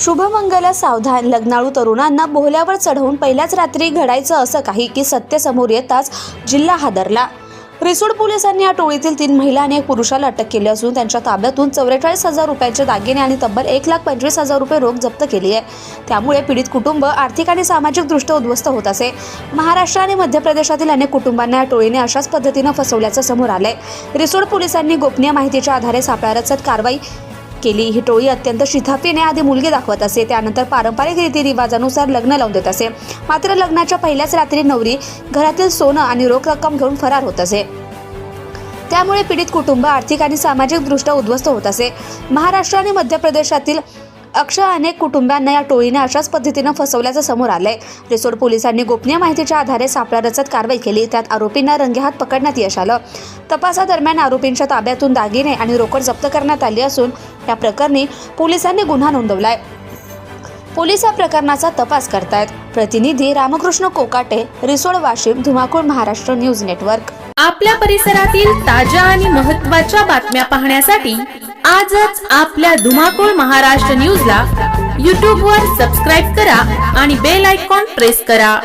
शुभमंगल सावधान. लग्नाळू तरुणांना बोहल्यावर चढवून पहिल्याच रात्री घडायचं असं काही की सत्य समोर येताच जिल्हा हादरला. रिसोड पोलिसांनी या टोळीतील तीन महिला आणि एक पुरुषाला अटक केली असून त्यांच्या ताब्यातून चौवेचाळीस हजार रुपयांचे दागिने आणि तब्बल एक लाख पंचवीस हजार रुपये रोख जप्त केली आहे. त्यामुळे पीडित कुटुंब आर्थिक आणि सामाजिकदृष्ट्या उद्ध्वस्त होत असे. महाराष्ट्र आणि मध्य प्रदेशातील अनेक कुटुंबांना या टोळीने अशाच पद्धतीनं फसवल्याचं समोर आलंय. रिसोड पोलिसांनी गोपनीय माहितीच्या आधारे सापळा रचत कारवाई केली. ही टोळी अत्यंत शिथापीने आधी मुलगी दाखवत असे. त्यानंतर पारंपरिक रीतिरिवाजानुसार लग्न लावून देत असे. मात्र लग्नाच्या पहिल्याच रात्री नवरी घरातील सोनं आणि रोख रक्कम घेऊन फरार होत असे. त्यामुळे पीडित कुटुंब आर्थिक आणि सामाजिकदृष्ट्या उद्ध्वस्त होत असे. महाराष्ट्र आणि मध्य प्रदेशातील अक्षय अनेक कुटुंबांना या टोळीने अशाच पद्धतीनं फसवल्याचं समोर आलंय. रिसोड पोलिसांनी गोपनीय माहितीच्या आधारे सापळा रचत कारवाई केली. त्यात आरोपींना रंगेहात पकडण्यात यश आलं. तपासादरम्यान आरोपींच्या ताब्यातून दागिने आणि रोकड जप्त करण्यात आली असून या प्रकरणी पोलिसांनी गुन्हा नोंदवलाय. पोलीस या प्रकरणाचा तपास करतायत. प्रतिनिधी रामकृष्ण कोकाटे रिसोड वाशिम धुमाकूळ महाराष्ट्र न्यूज नेटवर्क. आपल्या परिसरातील ताज्या आणि महत्त्वाच्या बातम्या पाहण्यासाठी आजच आपल्या धुमाकूळ महाराष्ट्र न्यूजला यूट्यूबवर सबस्क्राईब करा आणि बेल आयकॉन प्रेस करा.